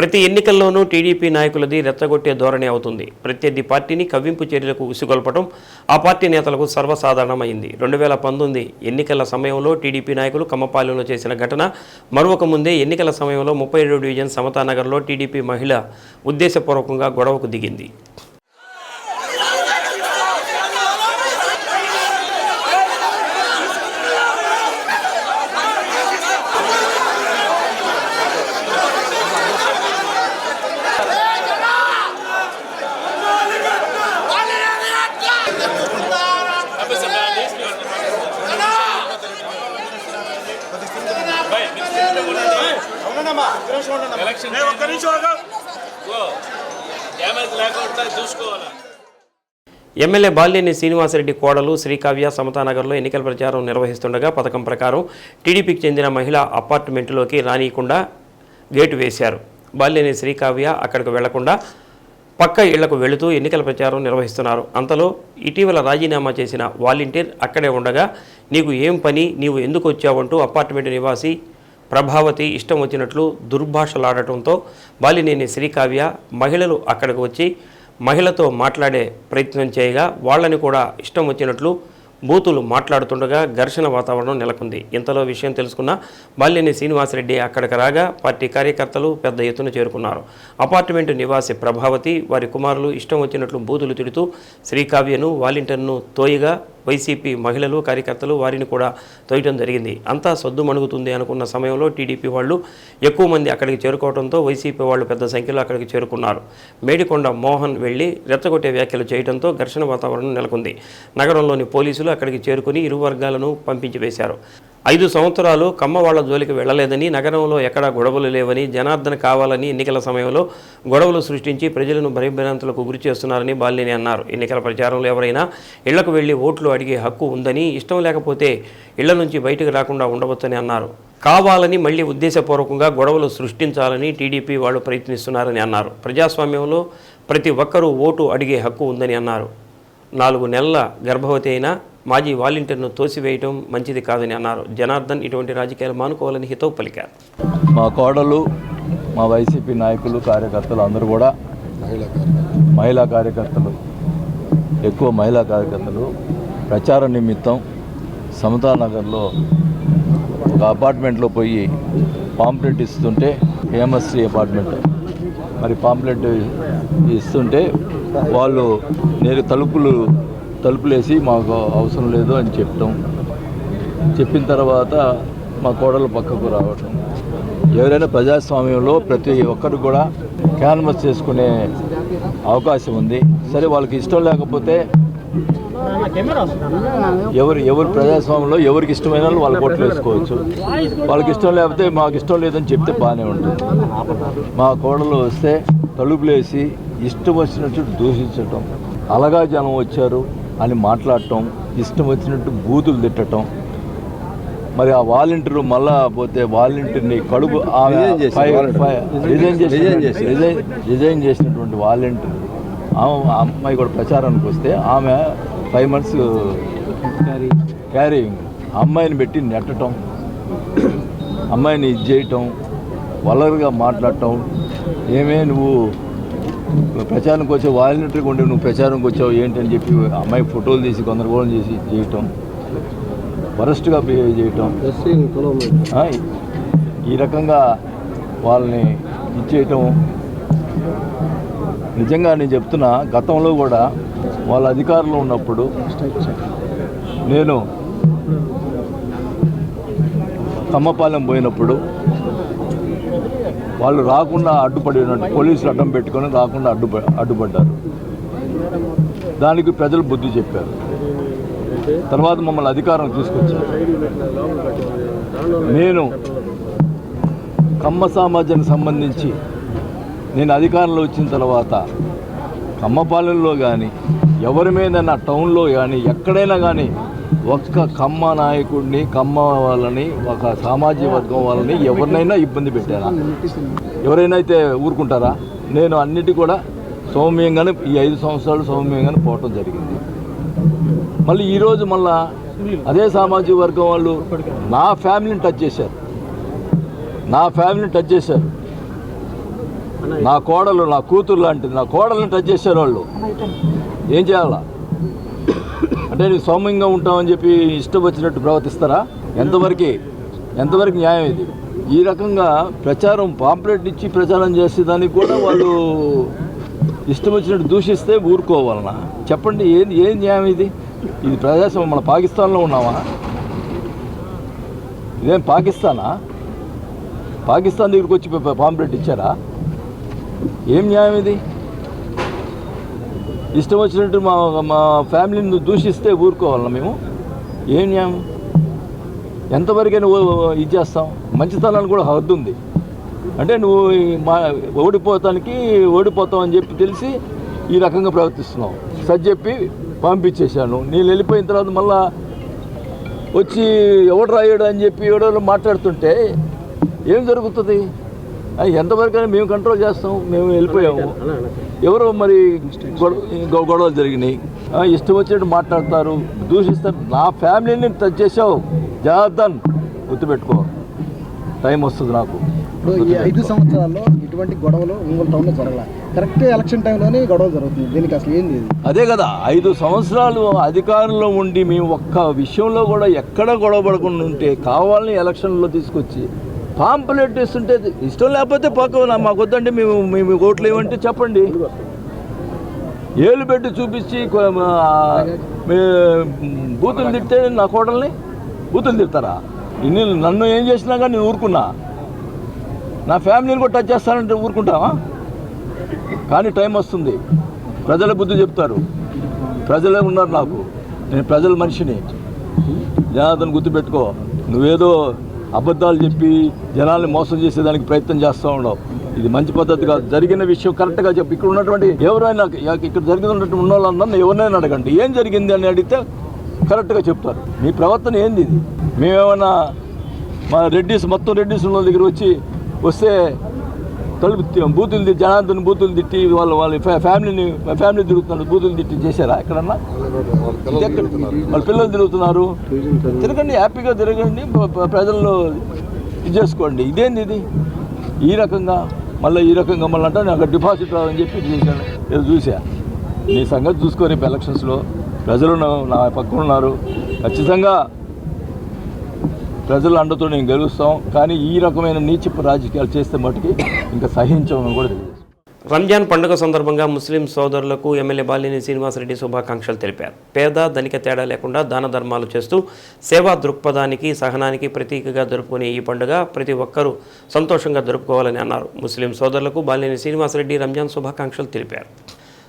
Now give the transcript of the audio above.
ప్రతి ఎన్నికల్లోనూ టీడీపీ నాయకులది రెచ్చగొట్టే ధోరణి అవుతుంది. ప్రత్యర్థి పార్టీని కవ్వింపు చర్యలకు ఉసిగొల్పడం ఆ పార్టీ నేతలకు సర్వసాధారణమైంది. రెండు వేల పంతొమ్మిది ఎన్నికల సమయంలో టీడీపీ నాయకులు కమ్మపాలెంలో చేసిన ఘటన మరొక ముందే ఎన్నికల సమయంలో ముప్పై ఏడు డివిజన్ సమతానగర్లో టీడీపీ మహిళ ఉద్దేశపూర్వకంగా గొడవకు దిగింది ఎలక్షన్ ఒక్క నిమిషం ఆగు. డ్యామేజ్ లేకుండా చూసుకోవాలా ఎమ్మెల్యే బాలినేని శ్రీనివాసరెడ్డి కోడలు శ్రీకావ్య సమతానగర్లో ఎన్నికల ప్రచారం నిర్వహిస్తుండగా పథకం ప్రకారం టీడీపీకి చెందిన మహిళ అపార్ట్మెంటులోకి రానియకుండా గేటు వేశారు. బాలినేని శ్రీకావ్య అక్కడికి వెళ్ళకుండా పక్క ఇళ్ళకు వెళుతూ ఎన్నికల ప్రచారం నిర్వహిస్తున్నారు. అంతలో ఇటీవల రాజీనామా చేసిన వాలంటీర్ అక్కడే ఉండగా నీకు ఏం పని? నీవు ఎందుకు వచ్చావంటూ అపార్ట్మెంట్ నివాసి ప్రభావతి ఇష్టం వచ్చినట్లు దుర్భాషలాడటంతో బాలినేని శ్రీకావ్య మహిళలు అక్కడికి వచ్చి మహిళతో మాట్లాడే ప్రయత్నం చేయగా వాళ్ళని కూడా ఇష్టం వచ్చినట్లు బూతులు మాట్లాడుతుండగా ఘర్షణ వాతావరణం నెలకొంది. ఇంతలో విషయం తెలుసుకున్న బాల్యని శ్రీనివాసరెడ్డి అక్కడికి రాగా పార్టీ కార్యకర్తలు పెద్ద ఎత్తున చేరుకున్నారు. అపార్ట్మెంటు నివాసి ప్రభావతి వారి కుమారులు ఇష్టం వచ్చినట్లు బూతులు తిడుతూ శ్రీకావ్యను వాలంటీర్ను తోయగా వైసీపీ మహిళలు కార్యకర్తలు వారిని కూడా తోయటం జరిగింది. అంతా సొద్దు మణుగుతుంది అనుకున్న సమయంలో టీడీపీ వాళ్ళు ఎక్కువ మంది అక్కడికి చేరుకోవడంతో వైసీపీ వాళ్ళు పెద్ద సంఖ్యలో అక్కడికి చేరుకున్నారు. మేడికొండ మోహన్ వెళ్ళి రెచ్చగొట్టే వ్యాఖ్యలు చేయడంతో ఘర్షణ వాతావరణం నెలకొంది. నగరంలోని పోలీసులు అక్కడికి చేరుకుని ఇరు వర్గాలను పంపించి వేశారు. ఐదు సంవత్సరాలు కమ్మ వాళ్ళ జోలికి వెళ్ళలేదని నగరంలో ఎక్కడా గొడవలు లేవని జనార్దన్ కావాలని ఎన్నికల సమయంలో గొడవలు సృష్టించి ప్రజలను భయభ్రాంతులకు గురి చేస్తున్నారని బాలినేని అన్నారు. ఎన్నికల ప్రచారంలో ఎవరైనా ఇళ్ళకు వెళ్ళి ఓట్లు అడిగే హక్కు ఉందని ఇష్టం లేకపోతే ఇళ్ళ నుంచి బయటకు రాకుండా ఉండవచ్చని అన్నారు. కావాలని మళ్ళీ ఉద్దేశపూర్వకంగా గొడవలు సృష్టించాలని టీడీపీ వాళ్ళు ప్రయత్నిస్తున్నారని అన్నారు. ప్రజాస్వామ్యంలో ప్రతి ఒక్కరూ ఓటు అడిగే హక్కు ఉందని అన్నారు. నాలుగు నెలల గర్భవతి అయినా మాజీ వాలంటీర్ను తోసివేయడం మంచిది కాదని అన్నారు. జనార్దన్ ఇటువంటి రాజకీయాలు మానుకోవాలని హితవు పలికారు. మా కోడలు మా వైసీపీ నాయకులు కార్యకర్తలు అందరూ కూడా మహిళా కార్యకర్తలు. ఎక్కువ మహిళా కార్యకర్తలు ప్రచార నిమిత్తం సమతా నగర్లో ఒక అపార్ట్మెంట్లో పోయి పాంప్లెట్ ఇస్తుంటే హేమశ్రీ అపార్ట్మెంట్. మరి పాంప్లెట్ ఇస్తుంటే వాళ్ళు నేను తలుపులు తలుపులేసి మాకు అవసరం లేదు అని చెప్పటం. చెప్పిన తర్వాత మా కోడలు పక్కకు రావటం. ఎవరైనా ప్రజాస్వామ్యంలో ప్రతి ఒక్కరు కూడా క్యాన్వస్ చేసుకునే అవకాశం ఉంది. సరే వాళ్ళకి ఇష్టం లేకపోతే ఎవరు ఎవరు ప్రజాస్వామ్యంలో ఎవరికి ఇష్టమైన వాళ్ళు వాళ్ళ ఓట్లు వేసుకోవచ్చు. వాళ్ళకి ఇష్టం లేకపోతే మాకు ఇష్టం లేదని చెప్తే బాగానే ఉంటుంది. మా కోడలు వస్తే తలుపులేసి ఇష్టం వచ్చినట్టు దూషించటం. అలగా జనం వచ్చారు. అని మాట్లాడటం ఇష్టం వచ్చినట్టు బూతులు తిట్టడం మరి ఆ వాలంటీర్ మళ్ళా పోతే వాలంటీర్ని కడుపు రిజైన్ చేసి రిజైన్ రిజైన్ చేసినటువంటి వాలంటీర్. ఆమె ఆ అమ్మాయి కూడా ప్రచారానికి వస్తే ఆమె ఫైవ్ మంత్స్ క్యారింగ్ అమ్మాయిని పెట్టి నెట్టడం అమ్మాయిని ఇది చేయటం వలరుగా మాట్లాడటం. ఏమే నువ్వు ప్రచారంకి వచ్చే వాలంటీర్గా ఉండి నువ్వు ప్రచారంకి వచ్చావు ఏంటని చెప్పి అమ్మాయి ఫోటోలు తీసి గందరగోళం చేసి చేయటం వరస్ట్గా బిహేవ్ చేయటం. ఈ రకంగా వాళ్ళని ఇచ్చేయటం. నిజంగా నేను చెప్తున్నా గతంలో కూడా వాళ్ళ అధికారంలో ఉన్నప్పుడు నేను కమ్మపాలెం పోయినప్పుడు వాళ్ళు రాకుండా అడ్డుపడిన పోలీసులు అడ్డం పెట్టుకొని రాకుండా అడ్డు అడ్డుపడ్డారు. దానికి ప్రజలు బుద్ధి చెప్పారు. తర్వాత మమ్మల్ని అధికారం తీసుకొచ్చారు. నేను కమ్మ సమాజానికి సంబంధించి నేను అధికారంలో వచ్చిన తర్వాత కమ్మపాలెంలో కానీ ఎవరి మీద నా టౌన్లో కానీ ఎక్కడైనా కానీ ఒక్క కమ్మ నాయకుడిని కమ్మ వాళ్ళని ఒక సామాజిక వర్గం వాళ్ళని ఎవరినైనా ఇబ్బంది పెట్టారా? ఎవరైనా అయితే ఊరుకుంటారా? నేను అన్నిటి కూడా సౌమ్యంగానే ఈ ఐదు సంవత్సరాలు సౌమ్యంగానే పోవటం జరిగింది. మళ్ళీ ఈరోజు మళ్ళా అదే సామాజిక వర్గం వాళ్ళు నా ఫ్యామిలీని టచ్ చేశారు. నా ఫ్యామిలీని టచ్ చేశారు. నా కోడలు నా కూతురు లాంటిది నా కోడలను టచ్ చేశారు వాళ్ళు. ఏం చేయాలా? అంటే సౌమ్యంగా ఉంటామని చెప్పి ఇష్టం వచ్చినట్టు ప్రవర్తిస్తారా? ఎంతవరకు? ఎంతవరకు న్యాయం ఇది? ఈ రకంగా ప్రచారం పాంప్లెట్ ఇచ్చి ప్రచారం చేసే దానికి కూడా వాళ్ళు ఇష్టం వచ్చినట్టు దూషిస్తే ఊరుకోవాలన్నా చెప్పండి ఏది ఏం న్యాయం ఇది? ఇది ప్రజాస్వామ్యం మన పాకిస్తాన్లో ఉన్నామా? ఇదేం పాకిస్తానా? పాకిస్తాన్ దగ్గరికి వచ్చి పాంప్లెట్ ఇచ్చారా? ఏం న్యాయం ఇది? ఇష్టం వచ్చినట్టు మా మా ఫ్యామిలీని దూషిస్తే ఊరుకోవాలన్నా మేము? ఏం న్యాయం? ఎంతవరకైనా ఇది చేస్తాం. మంచితనానికి కూడా హద్దు ఉంది. అంటే నువ్వు మా ఓడిపోతానికి ఓడిపోతావు అని చెప్పి తెలిసి ఈ రకంగా ప్రవర్తిస్తున్నావు. సరి చెప్పి పంపించేశాను. నేను వెళ్ళిపోయిన తర్వాత మళ్ళా వచ్చి ఎవడు రాయడు అని చెప్పి ఎవడో మాట్లాడుతుంటే ఏం జరుగుతుంది? ఆ, ఎంతవరకైనా మేము కంట్రోల్ చేస్తాం మేము వెళ్ళిపోయాము. ఎవరో మరి గొడవలు జరిగినాయి. ఇష్టం వచ్చినట్టు మాట్లాడతారు దూషిస్తారు. నా ఫ్యామిలీని టచ్ చేసావు జాగ్రత్త గుర్తుపెట్టుకో. టైం వస్తుంది నాకు. ఇప్పుడు ఈ ఐదు సంవత్సరాల్లో ఇటువంటి గొడవలు ఒంగోలు టౌన్లో జరగల? కరెక్ట్ ఎలక్షన్ టైంలోనే ఈ గొడవ జరుగుతుంది దీనికి అసలు ఏంది అదే కదా ఐదు సంవత్సరాలు అధికారంలో ఉండి మేము ఒక్క విషయంలో కూడా ఎక్కడ గొడవ పడకుండా ఉంటే కావాలని ఎలక్షన్లో తీసుకొచ్చి పాంపులెట్ ఇస్తుంటే ఇష్టం లేకపోతే పక్క నా- మాకు వద్దంటే మేము మేము ఓట్లు ఏమంటే చెప్పండి. ఏలు పెట్టి చూపించి బూతులు తిడితే నా కోడల్ని? బూతులు తిడతారా? ఇన్ని నన్ను ఏం చేసినా కానీ నేను ఊరుకున్నా. నా ఫ్యామిలీని కూడా టచ్ చేస్తానంటే ఊరుకుంటావా? కానీ టైం వస్తుంది. ప్రజల బుద్ధి చెప్తారు. ప్రజలే ఉన్నారు నాకు. నేను ప్రజల మనిషిని. జనార్దన్ గుర్తుపెట్టుకో. నువ్వేదో అబద్ధాలు చెప్పి జనాల్ని మోసం చేసేదానికి ప్రయత్నం చేస్తూ ఉండవు ఇది మంచి పద్ధతి కాదు. జరిగిన విషయం కరెక్ట్గా చెప్పి. ఇక్కడ ఉన్నటువంటి ఎవరైనా ఇక్కడ జరిగినటువంటి ఉన్న వాళ్ళందరినీ ఎవరినైనా అడగండి. ఏం జరిగింది అని అడిగితే కరెక్ట్గా చెప్తారు. మీ ప్రవర్తన ఏంది ఇది? మేమేమన్నా మా రెడ్డిస్ మొత్తం రెడ్డిస్ ఉన్న దగ్గర వచ్చి వస్తే తలుపు బూతులు తిట్టి జనార్దన్ బూతులు తిట్టి వాళ్ళ వాళ్ళ ఫ్యామిలీని ఫ్యామిలీ తిరుగుతున్నారు. బూతులు తిట్టి చేశారా ఎక్కడన్నా? వాళ్ళ పిల్లలు తిరుగుతున్నారు. తిరగండి హ్యాపీగా తిరగండి ప్రజల్లో ఇది చేసుకోండి. ఇదేంది ఇది? ఈ రకంగా మళ్ళీ ఈ రకంగా మళ్ళీ అంటే నాకు డిపాజిట్ రాదని చెప్పి చేశాను. ఏదో చూసా. నీ సంగతి చూసుకొని రేపు ఎలక్షన్స్లో. ప్రజలు నా పక్కన ఉన్నారు. ఖచ్చితంగా ప్రజల అండతో నేను గెలుస్తాం. కానీ ఈ రకమైన నీచపు రాజకీయాలు చేస్తే మటుకి ఇంకా సహించమని కూడా రంజాన్ పండుగ సందర్భంగా ముస్లిం సోదరులకు ఎమ్మెల్యే బాలిని శ్రీనివాసరెడ్డి శుభాకాంక్షలు తెలిపారు. పేద ధనిక తేడా లేకుండా దాన ధర్మాలు చేస్తూ సేవా దృక్పథానికి సహనానికి ప్రతీకగా జరుపుకునే ఈ పండుగ ప్రతి ఒక్కరూ సంతోషంగా జరుపుకోవాలని అన్నారు. ముస్లిం సోదరులకు బాలినేని శ్రీనివాసరెడ్డి రంజాన్ శుభాకాంక్షలు తెలిపారు.